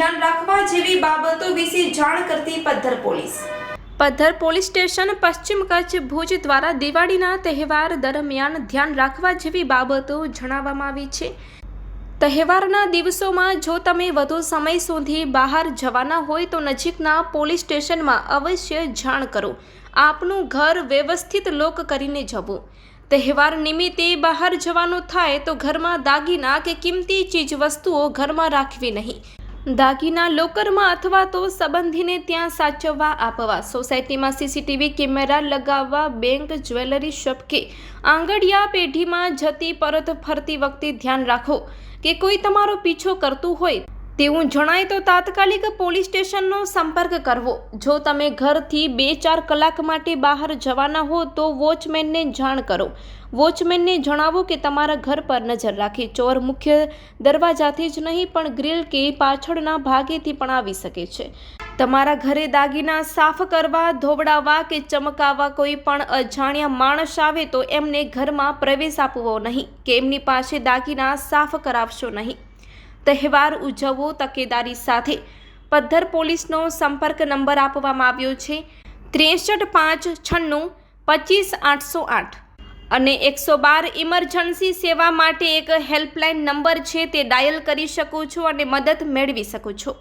રાખવા જેવી બાબતો વિશે જાણ કરતી Paddhar police. Paddhar police station પશ્ચિમ કચ્છ ભુજ દ્વારા દિવાળીના તહેવાર દરમિયાન ધ્યાન રાખવા જેવી બાબતો જણાવવામાં આવી છે. તહેવારના દિવસોમાં જો તમે વધુ સમય સુધી બહાર જવાના હોય તો નજીકના પોલીસ સ્ટેશનમાં અવશ્ય જાણ કરો. આપનું ઘર વ્યવસ્થિત લોક કરીને જવું. તહેવાર નિમિત્તે બહાર જવાનું થાય તો ઘરમાં દાગીના કે કિંમતી ચીજ વસ્તુઓ ઘરમાં રાખવી નહીં. દાગીના લોકરમાં અથવા તો સંબંધીને ત્યાં સાચવવા આપવા. સોસાયટીમાં સીસીટીવી કેમેરા લગાવવા બેંક જ્વેલરી શોપ કે આંગડિયા પેઢીમાં જતી પરત ફરતી વખતે ધ્યાન રાખો કે કોઈ તમારો પીછો કરતું હોય તેવું જણાય તો તાત્કાલિક પોલીસ સ્ટેશનનો સંપર્ક કરવો. જો તમે ઘરથી બે ચાર કલાક માટે બહાર જવાના હો તો વોચમેનને જાણ કરો. વોચમેનને જણાવો કે તમારા ઘર પર નજર રાખે. ચોર મુખ્ય દરવાજાથી જ નહીં, પણ ગ્રીલ કે પાછળના ભાગેથી પણ આવી શકે છે. તમારા ઘરે દાગીના સાફ કરવા, ધોવડાવવા કે ચમકાવવા કોઈ પણ અજાણ્યા માણસ આવે તો એમને ઘરમાં પ્રવેશ આપવો નહીં. કે એમની પાસે દાગીના સાફ કરાવશો નહીં. તહેવાર ઉજવવો તકેદારી સાથે પદ્ધર પોલીસનો સંપર્ક નંબર આપવામાં આવ્યો છે. ત્રેસઠ પાંચ છન્નું પચીસ આઠસો આઠ. અને એકસો બાર ઇમરજન્સી સેવા માટે એક હેલ્પલાઇન નંબર છે તે ડાયલ કરી શકો છો અને મદદ મેળવી શકો છો.